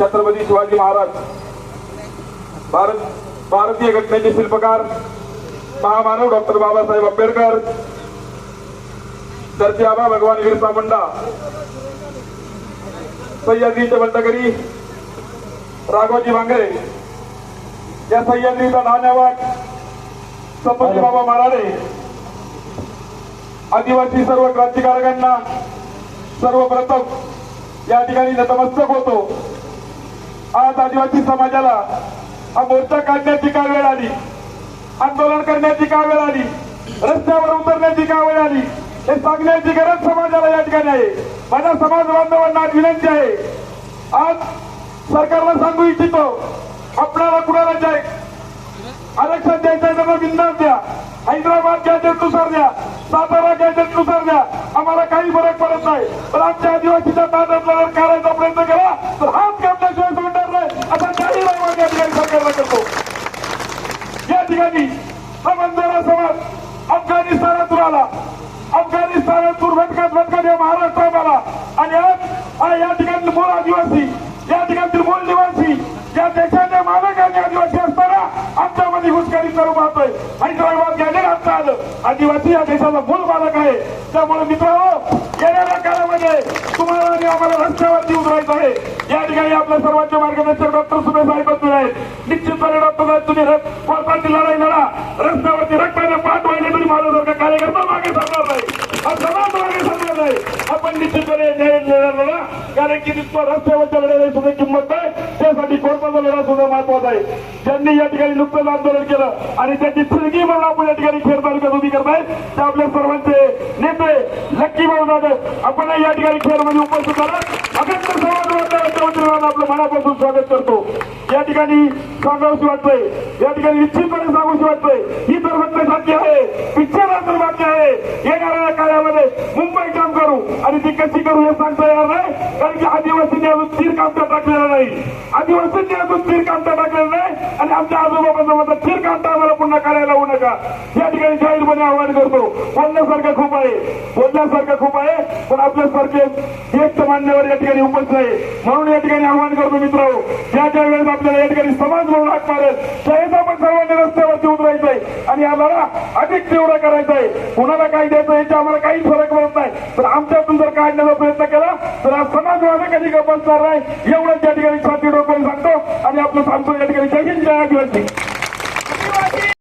छत्रपती शिवाजी महाराज भारत भारतीय घटनेचे शिल्पकार महामानव डॉक्टर बाबासाहेब आंबेडकर धरती आबा भगवान बिरसा मुंडा सह्याद्रीचे बंडकरी राघोजी भांगरे या सह्याद्रीचा नाण्यावाट संपती बाबा माराडे आदिवासी सर्व क्रांतिकारकांना सर्वप्रथम या ठिकाणी नतमस्तक होतो. आज आदिवासी समाजाला हा मोर्चा काढण्याची काय वेळ आली? आंदोलन करण्याची काय वेळ आली? रस्त्यावर उतरण्याची काय वेळ आली? हे सांगण्याची गरज समाजाला या ठिकाणी आहे. माझ्या समाज बांधवांना विनंती आहे. आज सरकारला सांगू इच्छितो आपल्याला कुणाला जाय आरक्षण द्यायचं त्यांना बिंदास द्या. हैदराबाद गॅजेटनुसार द्या. सातारा गॅजेटनुसार द्या. आम्हाला काही फरक पडत नाही. पण आमच्या आदिवासीच्या ताब्यातला करायचा काढायचा प्रयत्न केला तर हात कापल्याशिवाय सोडणार नाही असा जाहीर आवाज या ठिकाणी सरकारला करतो या ठिकाणी हा बंजारा समाज अफगाणिस्तानातून आला. अफगाणिस्तानातून भटकत भटकत या महाराष्ट्रात आला आणि आज हा या ठिकाणी मूळ आदिवासी या ठिकाणी मूळ निवासी या देशाच्या मालक आणि आदिवासी असताना आमच्यामध्ये घुसखोरी करू पाहतोय. आणि हैदराबाद गॅजेट आता आलं. आदिवासी या देशाचा मूळ मालक आहे. त्यामुळे मित्रांनो येणाऱ्या काळामध्ये तुम्हाला आणि आम्हाला रस्त्यावरती उतरायचं आहे. या ठिकाणी आपल्या सर्वांचे मार्गदर्शक डॉक्टर सुमेश साहेब आहेत. निश्चितपणे डॉक्टर लोकांची लढाई लढा. रस्त्यावरती रक्ताने पाठ व्हायला तरी माझा लोक कार्यकर्ता मागे सरणार नाही. हा समाज मागे सरणार नाही. आपण निश्चितपणे न्याय लढा लढा. कारण की नुसतं रस्त्यावरच्या लढाई सुद्धा किंमत नाही. त्यासाठी कोर्टाचा लढा सुद्धा महत्त्वाचा आहे. ज्यांनी या ठिकाणी नुकतंच आंदोलन केलं आणि त्याची फिरकी म्हणून आपण या ठिकाणी खेळ तालुक्यात उभी करताय ते आपल्या सर्वांचे नेते लक्की भाऊ जाधव आपण या ठिकाणी खेळमध्ये उपस्थित आलात अगस्त समाज आपलं मनापासून स्वागत करतो. या ठिकाणी सांगावशी वाटतंय या ठिकाणी निश्चितपणे सांगूशी वाटतंय ही तर फक्त साध्य आहे. पिक्चर आहे येणाऱ्या काळामध्ये मुंबई काम करू आणि ती कशी करू हे सांगता येणार नाही कारण की आदिवासींनी अजून तीर कामटा टाकलेला नाही. आदिवासींनी अजून तीर कामटा टाकलेला नाही आणि आमच्या आजोबाबांचा माझा तीर कामटा आम्हाला पुन्हा करायला होऊ नका. या ठिकाणी जाहीरपणे आवाहन करतो. बोलण्यासारखं खूप आहे. बोलण्यासारखं खूप आहे पण आपल्यासारखे ज्येष्ठ मान्यवर या ठिकाणी उपस्थित आहे. म्हणून या ठिकाणी आवाहन करतो मित्र ज्या ज्या वेळेस आपल्याला या ठिकाणी समाज म्हणून हाक मारेल त्यावेळेस आपण सर्वांनी रस्त्यावरती उतरायचं आणि हा लढा अधिक तीव्र करायचा आहे कुणाला काय द्यायचं याचा आम्हाला काहीच फरक पडत नाही. तर आमच्यातून जर काढण्याचा प्रयत्न केला तर हा समाज कधी गप्प बसणार नाही? एवढंच या ठिकाणी छाती डोकून सांगतो. आणि आपलं सांगतो या ठिकाणी जय हिंद जय आदिवासी.